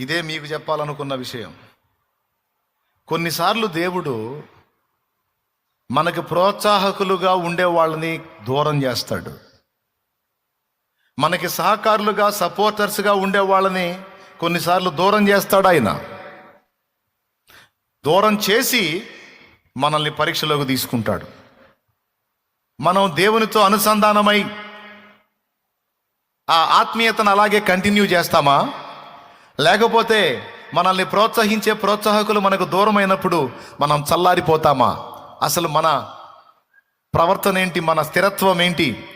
ఇదే మీకు చెప్పాలనుకున్న విషయం. కొన్నిసార్లు దేవుడు మనకు ప్రోత్సాహకులుగా ఉండే వాళ్ళని దూరం చేస్తాడు. మనకి సహకారులుగా సపోర్టర్స్గా ఉండే వాళ్ళని కొన్నిసార్లు దూరం చేస్తాడు ఆయన. దూరం చేసి మనల్ని పరీక్షలోకి తీసుకుంటాడు. మనం దేవునితో అనుసంధానమై ఆ ఆత్మీయతను అలాగే కంటిన్యూ చేస్తామా? లేకపోతే మనల్ని ప్రోత్సహించే ప్రోత్సాహకులు మనకు దూరమైనప్పుడు మనం చల్లారిపోతామా? అసలు మన ప్రవర్తన ఏంటి? మన స్థిరత్వం ఏంటి?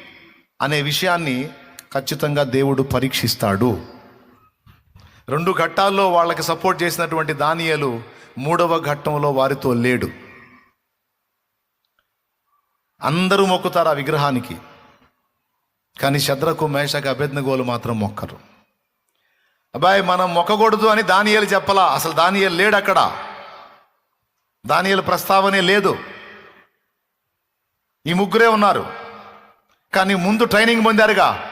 అనే విషయాన్ని ఖచ్చితంగా దేవుడు పరీక్షిస్తాడు. రెండు ఘట్టాల్లో వాళ్ళకి సపోర్ట్ చేసినటువంటి దానియలు మూడవ ఘట్టంలో వారితో లేడు. అందరూ మొక్కుతారు ఆ విగ్రహానికి. కానీ శద్రకు మేషకు అభ్యర్థనగోలు మాత్రం మొక్కరు. అబ్బాయి మనం మొక్కకూడదు అని దానియలు చెప్పలా? అసలు దానియలు లేడు అక్కడ దానియలు ప్రస్తావనే లేదు. ఈ ముగ్గురే ఉన్నారు. కానీ ముందు ట్రైనింగ్ పొందారుగా?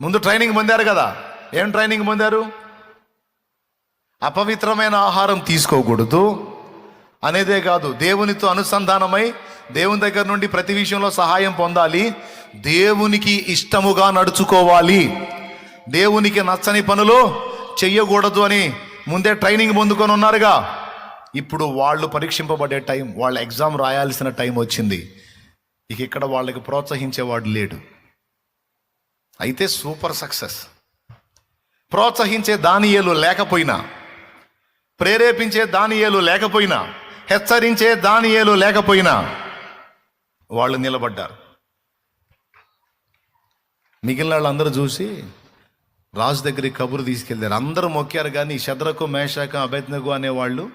ముందు ట్రైనింగ్ పొందారు కదా? ఏం ట్రైనింగ్ పొందారు? అపవిత్రమైన ఆహారం తీసుకోకూడదు అనేదే కాదు. దేవునితో అనుసంధానమై దేవుని దగ్గర నుండి ప్రతి విషయంలో సహాయం పొందాలి. దేవునికి ఇష్టముగా నడుచుకోవాలి. దేవునికి నచ్చని పనులు చెయ్యకూడదు అని ముందే ట్రైనింగ్ పొందుకొని ఉన్నారుగా. ఇప్పుడు వాళ్ళు పరీక్షింపబడే టైం వాళ్ళ ఎగ్జామ్ రాయాల్సిన టైం వచ్చింది. ఇక ఇక్కడ వాళ్ళకి ప్రోత్సహించేవాడు లేడు. అయితే సూపర్ సక్సెస్ ప్రోత్సహించే దానియేలు లేకపోయినా ప్రేరేపించే దానియేలు లేకపోయినా హెచ్చరించే దానియేలు లేకపోయినా వాళ్ళు నిలబడ్డారు. మిగిలిన వాళ్ళందరూ చూసి రాజు దగ్గరికి కబురు తీసుకెళ్ళారు అందరూ మొక్కారు కానీ శద్రకు మేషాక అభెజ్ఞకు అనేవాళ్ళు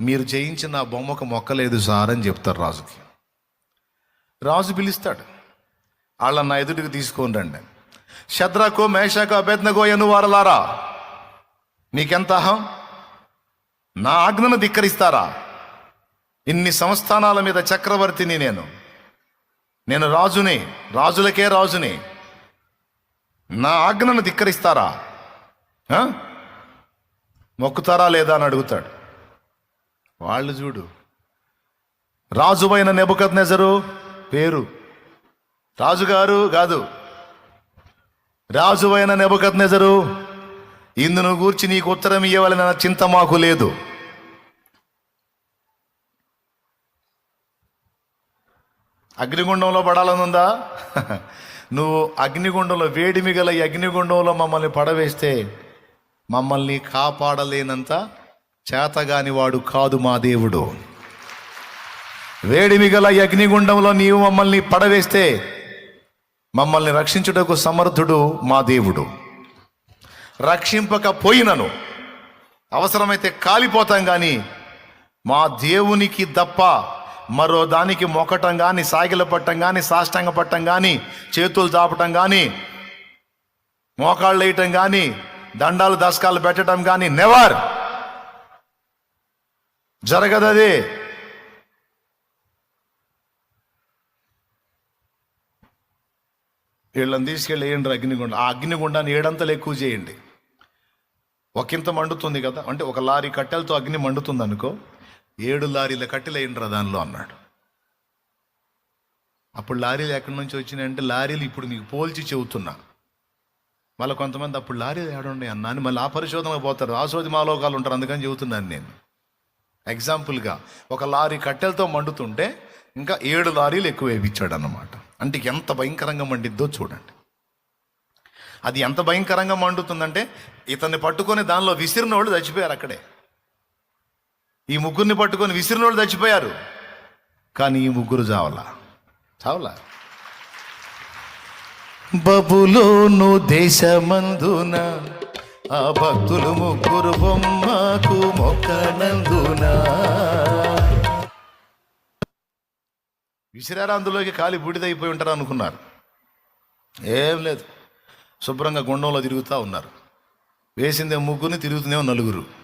మీరు చేయించిన ఆ బొమ్మకు మొక్కలేదు సార్ అని చెప్తారు రాజుకి. రాజు పిలుస్తాడు. వాళ్ళని నా ఎదుటికి తీసుకొని రండి శద్రకు మేషకు అభెజ్ఞగో ఎను వారలారా? నీకెంత అహం? నా ఆజ్ఞను ధిక్కరిస్తారా? ఇన్ని సంస్థానాల మీద చక్రవర్తిని నేను. నేను రాజుని రాజులకే రాజుని. నా ఆజ్ఞను ధిక్కరిస్తారా? ఆ? మొక్కుతారా లేదా అని అడుగుతాడు. వాళ్ళు చూడు. రాజువైన నెబుకత్ నెజరు పేరు. రాజుగారు కాదు. రాజువైన నెబుకత్ నెజరు ఇందును గూర్చి నీకు ఉత్తరం ఇవ్వాలని చింత మాకు లేదు. అగ్నిగుండంలో పడాలనుందా? నువ్వు అగ్నిగుండంలో వేడిమి గల అగ్నిగుండంలో మమ్మల్ని పడవేస్తే మమ్మల్ని కాపాడలేనంత చేతగాని వాడు కాదు మా దేవుడు. వేడిమి గల అగ్నిగుండంలో నీవు మమ్మల్ని పడవేస్తే మమ్మల్ని రక్షించుటకు సమర్థుడు మా దేవుడు. రక్షింపకపోయినను. అవసరమైతే కాలిపోతాం కానీ మా దేవునికి తప్ప మరో దానికి మొక్కటం కానీ సాగిల పట్టం కానీ సాష్టంగ పట్టం కానీ చేతులు చాపటం కానీ మోకాళ్ళు వేయటం కానీ దండాలు దశకాలు పెట్టడం కానీ నెవర్ జరగదది. వీళ్ళని తీసుకెళ్ళి వేయండి అగ్నిగుండం. ఆ అగ్నిగుండాన్ని ఏడంతలు ఎక్కువ చేయండి. ఒకంత మండుతుంది కదా? అంటే ఒక లారీ కట్టెలతో అగ్ని మండుతుంది అనుకో ఏడు లారీల కట్టెలు దానిలో అన్నాడు. అప్పుడు లారీలు ఎక్కడి నుంచి వచ్చినాయంటే లారీలు ఇప్పుడు మీకు పోల్చి చెబుతున్నా. మళ్ళీ కొంతమంది అప్పుడు లారీలు ఏడుండే అన్నా అని మళ్ళీ ఆ పరిశోధనకు పోతారు. రాసోది మాలోకాలు ఉంటారు. అందుకని చెబుతున్నాను నేను. ఎగ్జాంపుల్గా ఒక లారీ కట్టెలతో మండుతుంటే ఇంకా ఏడు లారీలు ఎక్కువ వేయించాడు అన్నమాట అంటే ఎంత భయంకరంగా మండిద్దో చూడండి. అది ఎంత భయంకరంగా మండుతుందంటే ఇతన్ని పట్టుకొని దానిలో విసిరిన వాళ్ళు చచ్చిపోయారు అక్కడే. ఈ ముగ్గురిని పట్టుకొని విసిరిన వాళ్ళు చచ్చిపోయారు. కానీ ఈ ముగ్గురు చావలా. చావలా. బబులోను దేశమందున ఆ భక్తులు ముగ్గురు బొమ్మకు మొక్కనందున. విసిరారా అందులోకి? కాలి బూడిదైపోయి ఉంటారు అనుకున్నారు. ఏం లేదు. శుభ్రంగా గుండంలో తిరుగుతూ ఉన్నారు. వేసిందే ముగ్గురిని తిరుగుతుందేమో నలుగురు.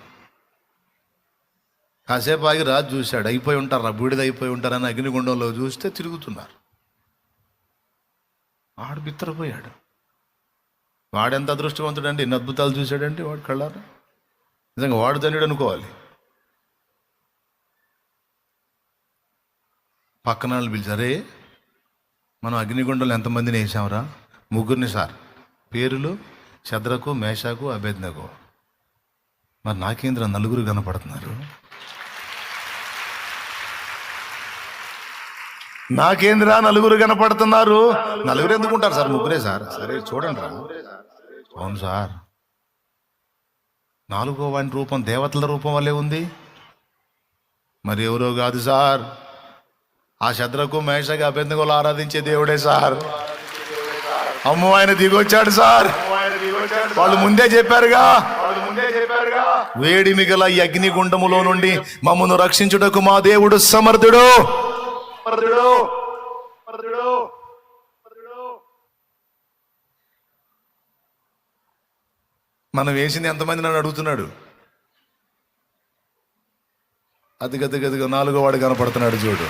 కాసేపు ఆగి రాజు చూశాడు. అయిపోయి ఉంటారు బూడిద అయిపోయి ఉంటారని అగ్నిగుండంలో చూస్తే తిరుగుతున్నారు. ఆడు బిత్తరపోయాడు. వాడెంత అదృష్టవంతుడండి? ఎన్ని అద్భుతాలు చూశాడండి వాడు కళ్ళారా? నిజంగా వాడు ధన్యుడు అనుకోవాలి. పక్కన వాళ్ళు పిలిచారే మనం అగ్నిగుండంలో ఎంతమందిని వేసాంరా? ముగ్గురిని సార్. పేరులు శద్రకు మేషాకు అభేజ్ఞకు మరి నాకేంద్ర నలుగురు కనపడుతున్నారు? నాకేంద్ర నలుగురు కనపడుతున్నారు? నలుగురు ఎందుకుంటారు సార్? ముగ్గురే సార్. సరే చూడండి రా అవును సార్. నాలుగో వాడి రూపం దేవతల రూపం వల్లే ఉంది. మరి ఎవరో కాదు సార్. ఆ శద్రకు మహేషగా అభ్యంతకులు ఆరాధించే దేవుడే సార్. అమ్మ ఆయన దిగొచ్చాడు సార్. వాళ్ళు ముందే చెప్పారుగా. వేడి మిగల అగ్నిగుండములో నుండి మమ్మను రక్షించుటకు మా దేవుడు సమర్థుడు. సమర్థుడు సమర్థుడు మనం వేసింది ఎంతమంది నన్ను అడుగుతున్నాడు? అది గది గదిగా నాలుగో వాడు కనపడుతున్నాడు చూడు.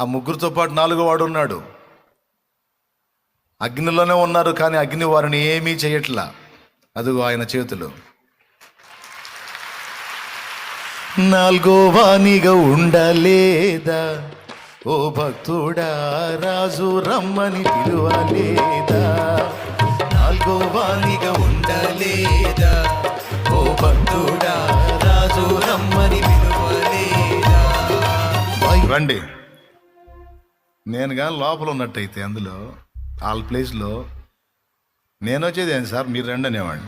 ఆ ముగ్గురితో పాటు నాలుగో వాడు ఉన్నాడు. అగ్నిలోనే ఉన్నారు కానీ అగ్ని వారిని ఏమీ చేయట్లా. అదిగో ఆయన చేతులు. నాలుగో వాణిగా ఉండలేదా? ఓ భక్తుడా రాజు రమ్మని పిలువలేదా? నాలుగో వాణిగా ఉండలేదా? ఓ భక్తుడా రాజు రమ్మని పిలువలేదా? రండి. నేను కానీ లోపల ఉన్నట్టయితే అందులో వాళ్ళ ప్లేస్లో నేను వచ్చేది ఏంటి సార్? మీరు రండి అనేవాడిని.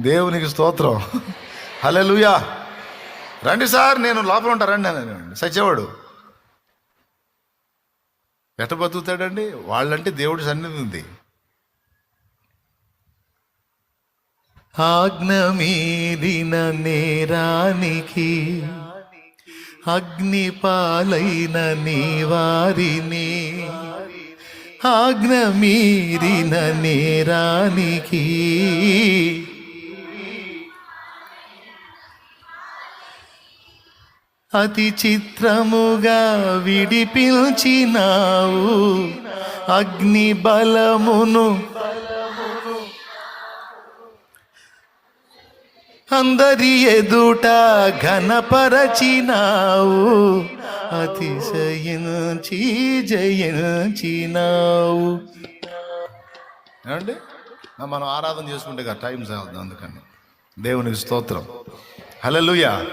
దేవునికి స్తోత్రం. హలే రండి సార్ నేను లోపల ఉంటా రండి అని సచ్చేవాడు ఎట బతుకుతాడండి? వాళ్ళంటే దేవుడి సన్నిధి ఉంది. ఆజ్ఞ మీరిన నేరానికి అగ్ని పాలైన నీ వారిని ఆజ్ఞ మీరిన నేరానికి అతి చిత్రముగా విడిపించినావు. అగ్ని బలమును అందరి ఎదుట ఘనపరచినావు. అతిశయించి జయించినావు. ఏమండి? మనం ఆరాధన చేసుకుంటే టైం సాగుతుంది అందుకని. దేవునికి స్తోత్రం. హల్లెలూయా.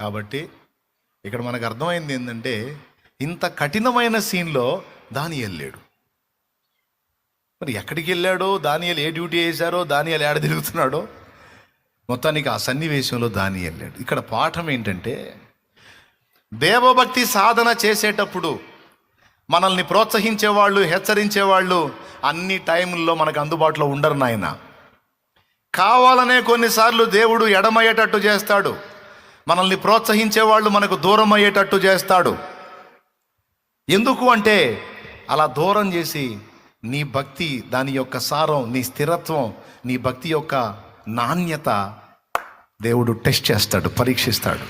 కాబట్టి ఇక్కడ మనకు అర్థమైంది ఏంటంటే ఇంత కఠినమైన సీన్లో దాని వెళ్ళాడు మరి ఎక్కడికి వెళ్ళాడో దానియలు ఏ డ్యూటీ వేశారో దానియలు ఏడ తిరుగుతున్నాడో మొత్తానికి ఆ సన్నివేశంలో దాని వెళ్ళాడు ఇక్కడ పాఠం ఏంటంటే దేవభక్తి సాధన చేసేటప్పుడు మనల్ని ప్రోత్సహించేవాళ్ళు హెచ్చరించేవాళ్ళు అన్ని టైంల్లో మనకు అందుబాటులో ఉండరు నాయన. కావాలనే కొన్నిసార్లు దేవుడు ఎడమయ్యేటట్టు చేస్తాడు. మనల్ని ప్రోత్సహించే వాళ్ళు మనకు దూరం అయ్యేటట్టు చేస్తాడు. ఎందుకు అంటే అలా దూరం చేసి నీ భక్తి దాని యొక్క సారం నీ స్థిరత్వం నీ భక్తి యొక్క నాణ్యత దేవుడు టెస్ట్ చేస్తాడు పరీక్షిస్తాడు.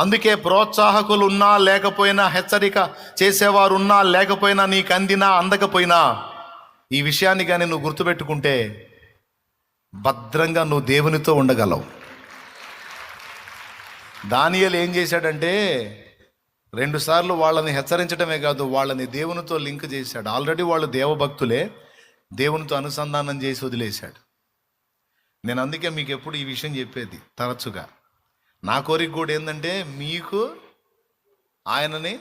అందుకే ప్రోత్సాహకులు ఉన్నా లేకపోయినా హెచ్చరిక చేసేవారు ఉన్నా లేకపోయినా నీకు అందినా అందకపోయినా ఈ విషయాన్ని కానీ నువ్వు గుర్తుపెట్టుకుంటే భద్రంగా నువ్వు దేవునితో ఉండగలవు. దానియలు ఏం చేశాడంటే రెండుసార్లు వాళ్ళని హెచ్చరించడమే కాదు వాళ్ళని దేవునితో లింక్ చేశాడు. ఆల్రెడీ వాళ్ళు దేవభక్తులే దేవునితో అనుసంధానం చేసి వదిలేశాడు. నేను అందుకే మీకు ఎప్పుడు ఈ విషయం చెప్పేది తరచుగా. నా కోరిక కూడా ఏంటంటే మీకు ఆయనని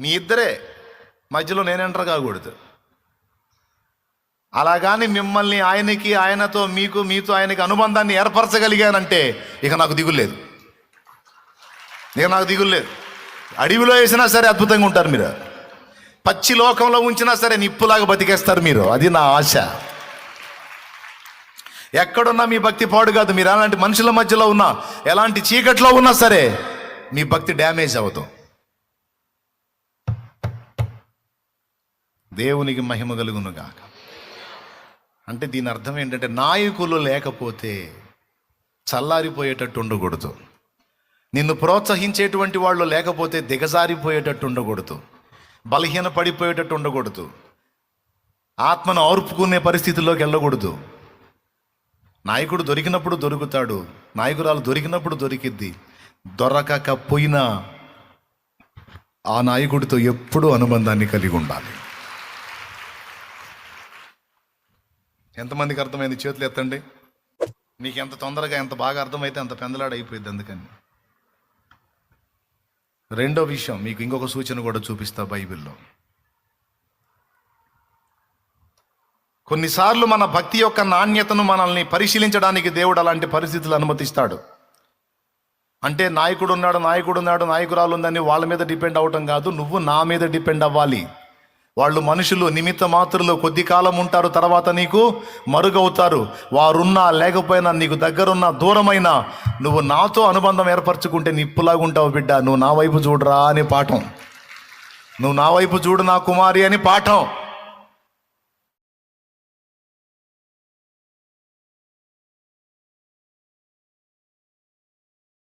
మీ ఇద్దరే మధ్యలో నేను ఎంటర్ కాకూడదు. అలాగాని మిమ్మల్ని ఆయనకి ఆయనతో మీకు మీతో ఆయనకి అనుబంధాన్ని ఏర్పరచగలిగానంటే ఇక నాకు దిగులేదు ఇక నాకు దిగులేదు అడవిలో వేసినా సరే అద్భుతంగా ఉంటారు మీరు. పచ్చి లోకంలో ఉంచినా సరే నిప్పులాగా బతికేస్తారు మీరు. అది నా ఆశ. ఎక్కడున్నా మీ భక్తి పాడు కాదు. మీరు అలాంటి మనుషుల మధ్యలో ఉన్నా ఎలాంటి చీకట్లో ఉన్నా సరే మీ భక్తి డ్యామేజ్ అవ్వదు. దేవునికి మహిమ కలుగును గాక. అంటే దీని అర్థం ఏంటంటే నాయకులు లేకపోతే చల్లారిపోయేటట్టు ఉండకూడదు. నిన్ను ప్రోత్సహించేటువంటి వాళ్ళు లేకపోతే దిగజారిపోయేటట్టు ఉండకూడదు. బలహీన పడిపోయేటట్టు ఉండకూడదు. ఆత్మను ఆర్పుకునే పరిస్థితుల్లోకి వెళ్ళకూడదు. నాయకుడు దొరికినప్పుడు దొరుకుతాడు. నాయకురాలు దొరికినప్పుడు దొరికిద్ది. దొరకకపోయినా ఆ నాయకుడితో ఎప్పుడూ అనుబంధాన్ని కలిగి ఉండాలి. ఎంతమందికి అర్థమైంది చేతులు ఎత్తండి? మీకు ఎంత తొందరగా ఎంత బాగా అర్థమైతే అంత పెందలాడ అయిపోయింది అందుకని. రెండో విషయం మీకు ఇంకొక సూచన కూడా చూపిస్తా బైబిల్లో. కొన్నిసార్లు మన భక్తి యొక్క నాణ్యతను మనల్ని పరిశీలించడానికి దేవుడు అలాంటి పరిస్థితులు అనుమతిస్తాడు. అంటే నాయకుడు ఉన్నాడు నాయకుడు ఉన్నాడు నాయకురాలు ఉందని వాళ్ళ మీద డిపెండ్ అవటం కాదు నువ్వు నా మీద డిపెండ్ అవ్వాలి. వాళ్ళు మనుషులు నిమిత్త మాత్రులు కొద్ది కాలం ఉంటారు తర్వాత నీకు మరుగవుతారు. వారున్నా లేకపోయినా నీకు దగ్గరున్న దూరమైనా నువ్వు నాతో అనుబంధం ఏర్పరచుకుంటే నిప్పులాగా ఉంటావు బిడ్డ. నువ్వు నా వైపు చూడరా అని పాఠం. నువ్వు నా వైపు చూడు నా కుమారి అని పాఠం.